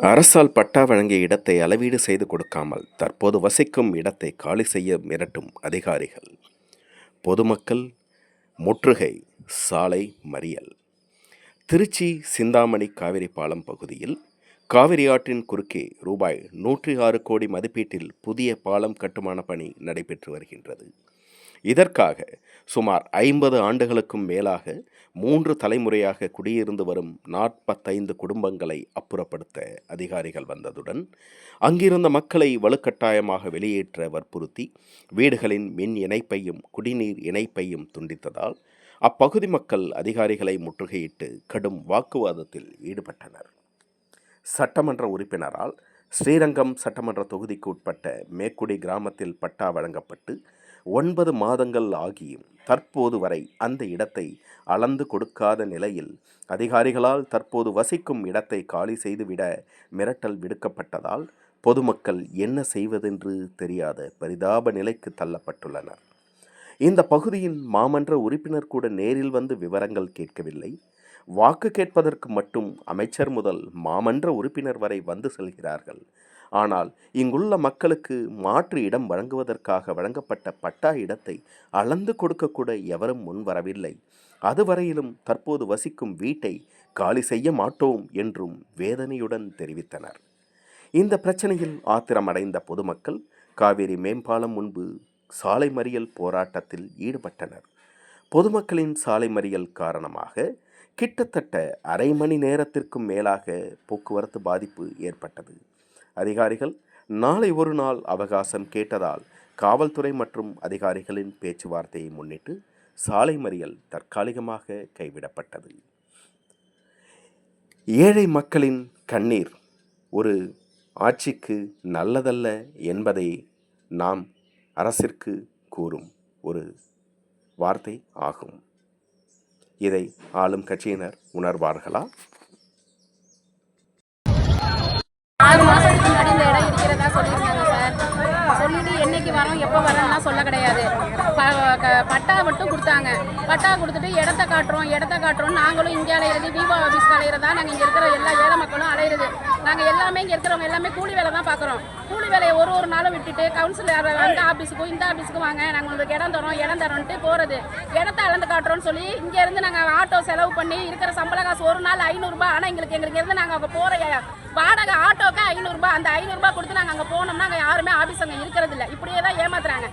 அரசால் பட்டா வழங்கிய இடத்தை அளவீடு செய்து கொடுக்காமல் தற்போது வசிக்கும் இடத்தை காலி செய்ய மிரட்டும் அதிகாரிகள். பொதுமக்கள் முற்றுகை சாலை மறியல். திருச்சி சிந்தாமணி காவிரி பாலம் பகுதியில் காவிரி ஆற்றின் குறுக்கே ரூபாய் நூற்றி ஆறு கோடி மதிப்பீட்டில் புதிய பாலம் கட்டுமான பணி நடைபெற்று வருகின்றது. இதற்காக சுமார் ஐம்பது ஆண்டுகளுக்கும் மேலாக மூன்று தலைமுறையாக குடியிருந்து வரும் நாற்பத்தைந்து குடும்பங்களை அப்புறப்படுத்த அதிகாரிகள் வந்ததுடன் அங்கிருந்த மக்களை வலுக்கட்டாயமாக வெளியேற்ற வற்புறுத்தி வீடுகளின் மின் இணைப்பையும் குடிநீர் இணைப்பையும் துண்டித்ததால் அப்பகுதி மக்கள் அதிகாரிகளை முற்றுகையிட்டு கடும் வாக்குவாதத்தில் ஈடுபட்டனர். சட்டமன்ற உறுப்பினரால் ஸ்ரீரங்கம் சட்டமன்ற தொகுதிக்கு உட்பட்ட மேக்குடி கிராமத்தில் பட்டா வழங்கப்பட்டு ஒன்பது மாதங்கள் ஆகியும் தற்போது வரை அந்த இடத்தை அளந்து கொடுக்காத நிலையில் அதிகாரிகளால் தற்போது வசிக்கும் இடத்தை காலி செய்துவிட மிரட்டல் விடுக்கப்பட்டதால் பொதுமக்கள் என்ன செய்வதென்று தெரியாத பரிதாப நிலைக்கு தள்ளப்பட்டுள்ளனர். இந்த பகுதியின் மாமன்ற உறுப்பினர் கூட நேரில் வந்து விவரங்கள் கேட்கவில்லை. வாக்கு கேட்பதற்கு மட்டும் அமைச்சர் முதல் மாமன்ற உறுப்பினர் வரை வந்து செல்கிறார்கள். ஆனால் இங்குள்ள மக்களுக்கு மாற்று இடம் வழங்குவதற்காக வழங்கப்பட்ட பட்டா இடத்தை அளந்து கொடுக்கக்கூட எவரும் முன்வரவில்லை அதுவரையிலும் தற்போது வசிக்கும் வீட்டை காலி செய்ய மாட்டோம் என்றும் வேதனையுடன் தெரிவித்தனர். இந்த பிரச்சனையில் ஆத்திரமடைந்த பொதுமக்கள் காவேரி மேம்பாலம் முன்பு சாலை மறியல் போராட்டத்தில் ஈடுபட்டனர். பொதுமக்களின் சாலை மறியல் காரணமாக கிட்டத்தட்ட அரை மணி நேரத்திற்கும் மேலாக போக்குவரத்து பாதிப்பு ஏற்பட்டது. அதிகாரிகள். நாளை ஒரு நாள் அவகாசம் கேட்டதால் காவல்துறை மற்றும் அதிகாரிகளின் பேச்சுவார்த்தையை முன்னிட்டு சாலை மறியல் தற்காலிகமாக கைவிடப்பட்டது. ஏழை மக்களின் கண்ணீர் ஒரு ஆட்சிக்கு நல்லதல்ல என்பதை நாம் அரசிற்கு கூறும் ஒரு வார்த்தை ஆகும். இதை ஆளும் கட்சியினர் உணர்வார்களா? ஆறு மாசத்துக்கு முன்னாடி இந்த இடம் இருக்கிறதா சொல்லியிருந்தாங்க சார். சொல்லிட்டு என்னைக்கு வரோம் எப்போ வரோம்லாம் சொல்ல கிடையாது. பட்டா மட்டும் கொடுத்தாங்க. பட்டா கொடுத்துட்டு இடத்த காட்டுறோம் இடத்த காட்டுறோம் நாங்களும் இங்கே அலையிறது விவோ ஆஃபீஸ் அலையிறதா நாங்கள் இங்கே இருக்கிற எல்லா ஏழை மக்களும் அலையிறது நாங்கள் எல்லாமே இங்கே இருக்கிறவங்க எல்லாமே கூலி வேலை தான் பார்க்குறோம் கூலி வேலையை ஒரு ஒரு நாளும் விட்டுட்டு கவுன்சிலர் அந்த ஆஃபீஸுக்கும் இந்த ஆஃபீஸுக்கும் வாங்க. நாங்கள் உங்களுக்கு இடம் தரோம் இடம் தரோன்ட்டு போகிறது இடத்த அளந்து காட்டுறோம்னு சொல்லி இங்கேருந்து நாங்கள் ஆட்டோ செலவு பண்ணி இருக்கிற சம்பள காசு ஒரு நாள் ஐநூறுரூபா ஆனால் எங்களுக்கு எங்களுக்கு இருந்து நாங்கள் அங்கே போகிற வாடகை ஆட்டோக்கு ஐநூறுரூபா அந்த ஐநூறுரூபா கொடுத்து நாங்கள் அங்கே போனோம்னா அங்கே யாருமே ஆஃபீஸ் அங்கே இருக்கிறதில்ல. இப்படியே தான் ஏமாத்துறாங்க.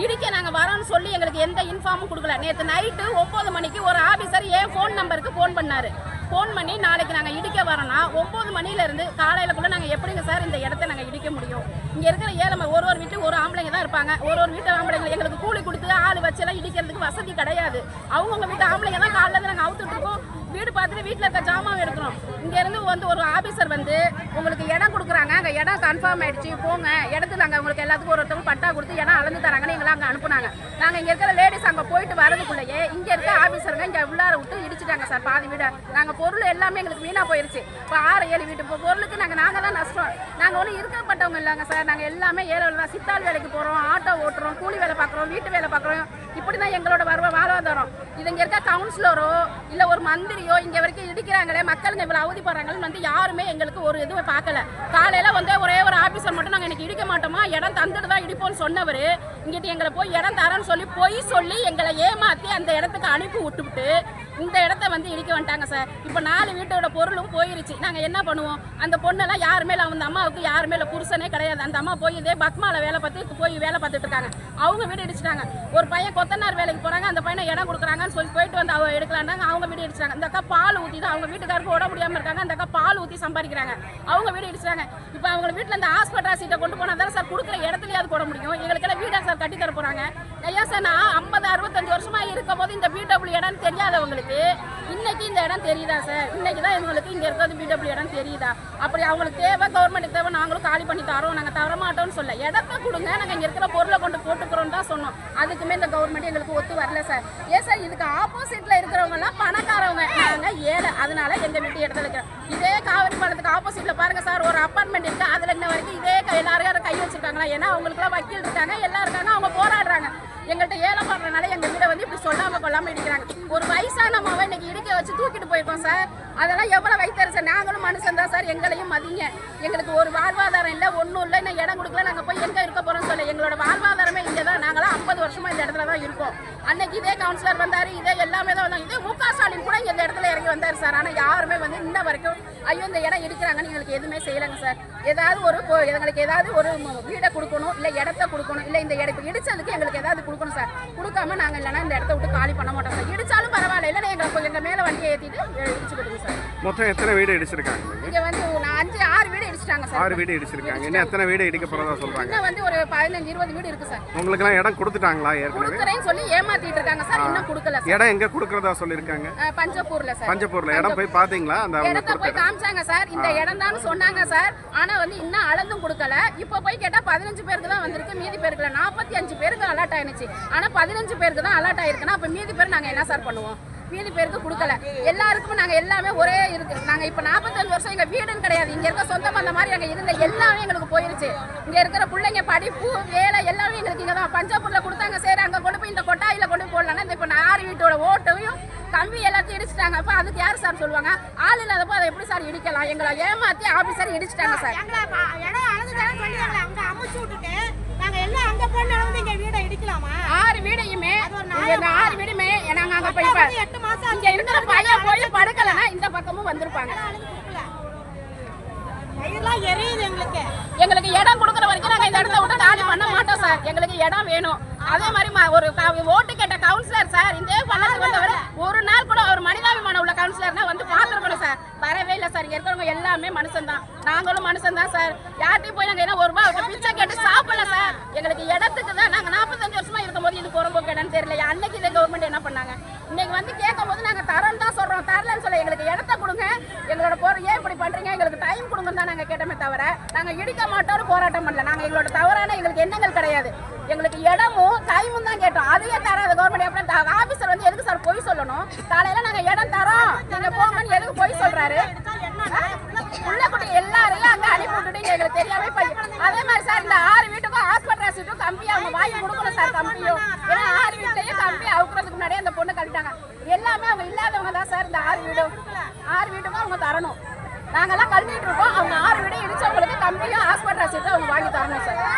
இடிக்க நாங்கள் வரோம்னு சொல்லி எங்களுக்கு எந்த இன்ஃபார்மும் கொடுக்கல. நேற்று நைட்டு ஒம்பது மணிக்கு ஒரு ஆஃபீஸர் என் ஃபோன் நம்பருக்கு ஃபோன் பண்ணார். ஃபோன் பண்ணி நாளைக்கு நாங்கள் இடிக்க வரோம்னா ஒம்பது மணிலேருந்து காலையிலக்குள்ளே நாங்கள் எப்படிங்க சார் இந்த இடத்த நாங்கள் இடிக்க முடியும்? இங்கே இருக்கிற ஏழை ஒரு ஒரு வீட்டு ஒரு ஆம்பளைங்க தான் இருப்பாங்க. ஒரு ஒரு வீட்டு ஆம்பளைங்க எங்களுக்கு கூலி கொடுத்து ஆள் வச்செல்லாம் இடிக்கிறதுக்கு வசதி கிடையாது. அவங்கவுங்க வீட்டு ஆம்பளைங்க தான் காலையில் நாங்கள் அவுத்துட்டு இருக்கோம். வீடு பார்த்துட்டு வீட்டில் இருக்க ஜாமான் எடுக்கிறோம். இங்கேருந்து வந்து ஒரு ஆஃபீஸர் வந்து உங்களுக்கு இடம் கொடுக்குறாங்க. அங்கே இடம் கன்ஃபார்ம் ஆகிடுச்சு போங்க. இடத்து நாங்கள் உங்களுக்கு எல்லாத்துக்கும் ஒரு ஒருத்தவங்க பட்டா கொடுத்து இடம் அளந்து தராங்கன்னு எங்களை அங்கே அனுப்புனாங்க. நாங்கள் இங்கே இருக்கிற லேடிஸ் அங்கே போயிட்டு வரதுக்குள்ளேயே இங்கே இருக்க ஆஃபீஸருங்க இங்கே உள்ளார விட்டு இடிச்சிட்டாங்க சார். பாதி வீடை. நாங்கள் பொருள் எல்லாமே எங்களுக்கு வீணாக போயிடுச்சு இப்போ ஆறு ஏழு வீட்டு இப்போ பொருளுக்கு நாங்கள் நாங்கள் தான் நஷ்டம். நாங்கள் ஒன்றும் இருக்கப்பட்டவங்க இல்லைங்க சார். நாங்கள் எல்லாமே ஏழை தான். சித்தாள் வேலைக்கு போகிறோம் ஆட்டோ ஓட்டுறோம். கூலி வேலை பார்க்குறோம். வீட்டு வேலை பார்க்குறோம். இப்படி தான் எங்களோட வருவ வாழ்வாதாரம். இது இங்கே இருக்க கவுன்சிலரோ இல்லை ஒரு மந்திரியோ இங்கே வரைக்கும் இடிக்கிறாங்களே மக்களுங்க இவ்வளோ அவதிப்படுறாங்கன்னு வந்து யாருமே எங்களுக்கு ஒரு இதுவும் பார்க்கல. காலையில் வந்து ஒரே ஒரு ஆஃபீஸர் மட்டும் நாங்கள் இன்றைக்கி இடிக்க மாட்டோமா? இடம் தந்துட்டு தான் இடிப்போம்னு சொன்னவர். இங்கிட்டு எங்களை போய் இடம் தரேன்னு சொல்லி பொய் சொல்லி எங்களை ஏமாற்றி அந்த இடத்துக்கு அனுப்பி விட்டுவிட்டு இந்த இடத்த வந்து இடிக்க வந்துட்டாங்க சார். இப்போ நாலு வீட்டோட பொருளும் போயிருச்சு. நாங்கள் என்ன பண்ணுவோம்? அந்த பொண்ணெல்லாம் யாருமே இல்லை அந்த அம்மாவுக்கு யாருமே இல்லை புருஷனே கிடையாது. அந்த அம்மா போய் இதே பத்மாவில் வேலை பார்த்து போய் வேலை பார்த்துட்டு இருக்காங்க. அவங்க வீடு இடிச்சிட்டாங்க. ஒரு பையன் கொத்தனார் வேலைக்கு போகிறாங்க அந்த பையனை இடம் கொடுக்குறாங்கன்னு சொல்லி போயிட்டு வந்து அவங்க எடுக்கலான்றாங்க. அவங்க வீடு இடிச்சிட்டாங்க. இந்த அக்கா பால் ஊற்றி தான் அவங்க வீட்டுக்காருக்கு உட முடியாமல் இருக்காங்க. அந்த அக்கா பால் ஊற்றி சம்பாதிக்கிறாங்க. அவங்க வீடு இடிச்சிட்டாங்க. இப்போ அவங்க வீட்டில் இந்த ஹாஸ்பிட்டல் சீட்டை கொண்டு போனால் தானே சார்? கொடுக்குற இடத்துலயாவது போட முடியும். எங்களுக்கெல்லாம் வீடாக சார் கட்டி தர போகிறாங்க ஐயா சார் நான் ஐம்பது அறுபத்தஞ்சு வருஷமா இருக்கும் போது இந்த பிடபிள்யூ இடம் தெரியாதவங்களுக்கு இன்னைக்கு இந்த இடம் தெரியுதா சார்? இன்னைக்கு தான் எங்களுக்கு இங்கே இருக்கிறது பிடபிள்யூ இடம் தெரியுதா? அப்படி அவங்களுக்கு தேவை கவர்மெண்ட்டுக்கு தேவை நாங்களும் காலி பண்ணி தரோம் நாங்கள் தரமாட்டோம்னு சொல்ல. இடத்த கொடுங்க நாங்கள் இங்கே இருக்கிற பொருளை கொண்டு போட்டுக்கிறோம் தான் சொன்னோம். அதுக்குமே இந்த கவர்மெண்ட் எங்களுக்கு ஒத்து வரல சார். ஏன் சார் இதுக்கு ஆப்போசிட்ல இருக்கிறவங்கலாம் பணக்காரவங்க. நாங்கள் ஏழை அதனால எங்கள் வீட்டு இடத்துல இருக்கிறோம் இதே காவிரி பாலத்துக்கு ஆப்போசிட்ல பாருங்க சார். ஒரு அப்பார்ட்மெண்ட் இருக்கு அதில் இன்ன வரைக்கும் இதே எல்லாரும் அதை கை வச்சிருக்காங்களா? ஏன்னா அவங்களுக்குலாம் வக்கீல் இருக்காங்க எல்லாம் இருக்காங்க அவங்க போராடுறாங்க. எங்கள்கிட்ட ஏலம் பண்றதுனால எங்க வீட வந்து இப்படி சொல்லாம கொள்ளாம இடிக்கிறாங்க ஒரு வயசான அம்மாவை இன்னைக்கு இடிக்க வச்சு தூக்கிட்டு போயிருக்கோம் சார். அதெல்லாம் எவ்வளவு சார்? நாங்களும் மனுஷன் தான் சார் எங்களையும் மதிங்க. எங்களுக்கு ஒரு வாழ்வாதாரம் இல்லை ஒன்றும் இல்லை இன்னும் இடம் கொடுக்கல நாங்கள் போய் எங்கே இருக்க போகிறோம்னு சொல்ல எங்களோட வாழ்வாதாரமே இங்கே தான் நாங்களாம் ஐம்பது வருஷமா இந்த இடத்துல தான் இருக்கோம். அன்னைக்கு இதே கவுன்சிலர் வந்தார் இதே எல்லாமே தான் வந்தாங்க. இதே மு க ஸ்டாலின் கூட இந்த இடத்துல இறங்கி வந்தார் சார். ஆனால் யாருமே வந்து இன்ன வரைக்கும் ஐயோ இந்த இடம் இடிக்கிறாங்கன்னு எங்களுக்கு எதுவுமே செய்யலைங்க சார். ஏதாவது ஒரு எங்களுக்கு ஏதாவது ஒரு வீடை கொடுக்கணும் இல்லை இடத்த கொடுக்கணும் இல்லை இந்த இடத்துக்கு இடிச்சதுக்கு எங்களுக்கு ஏதாவது கொடுக்கணும் சார். கொடுக்காம நாங்கள் இல்லைன்னா இந்த இடத்த விட்டு காலி பண்ண மாட்டோம் சார். இடிச்சாலும் பரவாயில்ல இல்லைன்னா எங்களை எங்கள் மேலே வண்டியை ஏற்றிட்டு இடிச்சு கொடுங்க சார். மொத்தம் எத்தனை வீடு இடிச்சிருக்காங்க? இங்கே வந்து நான் அஞ்சு ஆறு வீடு இடிச்சிட்டாங்க சார். ஆறு வீடு இடிச்சிருக்காங்க. இன்னும் எத்தனை வீடு இடிக்க போறதா சொல்றாங்க? இன்னும் வந்து ஒரு பதினஞ்சு இருபது வீடு இருக்கு சார். உங்களுக்கெல்லாம் இடம் கொடுத்துட்டாங்களா ஏற்கனவே? கொடுக்குறேன்னு சொல்லி ஏமாத்திட்டு இருக்காங்க சார். இன்னும் கொடுக்கல சார். இடம் எங்க கொடுக்கறதா சொல்லியிருக்காங்க? அஹ் பஞ்சப்பூர்ல சார். பஞ்சப்பூர்ல. இடம் போய் பாத்தீங்களா அந்த அவங்க இடத்த போய் காமிச்சாங்க சார். இந்த இடம் தான் சொன்னாங்க சார். ஆனா வந்து இன்னும் அளந்தும் கொடுக்கல. இப்போ போய் கேட்டா பதினஞ்சு பேருக்கு தான் வந்திருக்கு. மீதி பேருக்கு இல்ல நாற்பத்தி அஞ்சு பேருக்கு அலர்ட் ஆயிருச்சு ஆனா பதினஞ்சு பேருக்கு தான் அலர்ட் ஆயிருக்குன்னா அப்ப மீதி பேர் நாங்க என்ன சார் பண்ணுவோம்? மீதி பேருக்கு கொடுக்கல. எல்லாருக்கும் நாங்க எல்லாமே ஒரே இருக்கு. நாங்க இப்ப நாற்பத்தஞ்சு வருஷம் எங்க வீடுன்னு கிடையாது. இங்க இருக்க சொந்த பந்த மாதிரி அங்க இருந்த எல்லாமே எங்களுக்கு போயிருச்சு. இங்க இருக்கிற பிள்ளைங்க படிப்பு வேலை எல்லாமே எங்களுக்கு இங்க தான் பஞ்சாபூர்ல கொடுத்தாங்க சரி அங்க கொண்டு போய் இந்த கொட்டாயில கொண்டு போய் போடலாம்னா இந்த இப்ப ஆறு வீட்டோட ஓட்டையும் கம்பி எல்லாத்தையும் இடிச்சிட்டாங்க. அப்ப அதுக்கு யார் சார் சொல்லுவாங்க? ஆள் இல்லாதப்போ அதை எப்படி சார் இடிக்கலாம்? எங்களை ஏமாத்தி ஆபீசர் இடிச்சிட்டாங்க சார். எங்களை எங்களை வீடை இடிக்கலாமா? ஆறு வீடையுமே ஆறு வீடுமே இப்ப வந்து எட்டு மாசம். இங்க இருக்கிற பையன் போய் படுக்கலன்னா இந்த பக்கமும் வந்திருப்பாங்க. எங்களுக்கு. எங்களுக்கு இடம் கொடுக்குற வரைக்கும் நாங்க இந்த இடத்த விட்டு காலி பண்ண மாட்டோம் சார். எங்களுக்கு இடம் வேணும். அதே மாதிரி ஒரு ஓட்டு கேட்ட கவுன்சிலர் சார் இந்த பள்ளத்துக்கு வந்தவர் ஒரு நாள் கூட ஒரு மனிதாபிமானம் உள்ள கவுன்சிலர்னா வந்து பார்த்துருக்கணும் சார். வரவே இல்லை சார். இருக்கிறவங்க எல்லாமே மனுஷன் தான். நாங்களும் மனுஷன் தான் சார். யார்ட்டையும் போய் நாங்க என்ன ஒரு அவர்ட்ட பிச்சை கேட்டு சாப்பிடல சார். எங்களுக்கு இடத்துக்கு தான். நாங்க நாற்பத்தஞ்சு வருஷமா இருக்கும்போது இது புறம்போக்கு இடம்னு தெரியல அன்னைக்கு இந்த கவர்மெண்ட் என்ன பண்ணாங்க? இன்னைக்கு வந்து கேட்கும் போது நாங்கள் தரோம் தான் சொல்கிறோம் தரலன்னு சொல்ல எங்களுக்கு இடத்த கொடுங்க. எங்களோட போற ஏன் இப்படி பண்ணுறீங்க எங்களுக்கு டைம் கொடுங்கன்னு தான் நாங்கள் கேட்டோமே தவிர நாங்கள் இடிக்க மாட்டோம்னு போராட்டம் பண்ணல. நாங்கள் எங்களோட தவறான எங்களுக்கு எண்ணங்கள் கிடையாது. எங்களுக்கு இடமும் டைமும் தான் கேட்டோம். அதையே தராது கவர்மெண்ட் எப்படி ஆஃபீஸர் வந்து எதுக்கு சார் பொய் சொல்லணும்? காலையில் நாங்கள் இடம் தரோம். நீங்கள் போங்கன்னு எதுக்கு பொய் சொல்கிறாரு உள்ள கூட எல்லாரையும் அங்கே அனுப்பி விட்டுட்டு எங்களுக்கு தெரியாமல் அதே மாதிரி சார் இந்த ஆறு வீட்டுக்கும் ஹாஸ்பிட்டல் சீட்டும் கம்பி அவங்க வாங்கி கொடுக்கணும் சார் கம்பியும் ஏன்னா ஆறு வீட்லயும் கம்பி அவுக்குறதுக்கு முன்னாடியே அந்த பொண்ணு கழிட்டாங்க எல்லாமே அவங்க இல்லாதவங்க தான் சார் இந்த ஆறு வீடும் ஆறு வீட்டுக்கும் அவங்க தரணும் நாங்கெல்லாம் கழட்டிட்டு இருக்கோம். அவங்க ஆறு விட இடிச்சவங்களுக்கு கம்மியாக ஹாஸ்பிட்டல் சீட்டை அவங்க வாங்கி தரணும் சார்.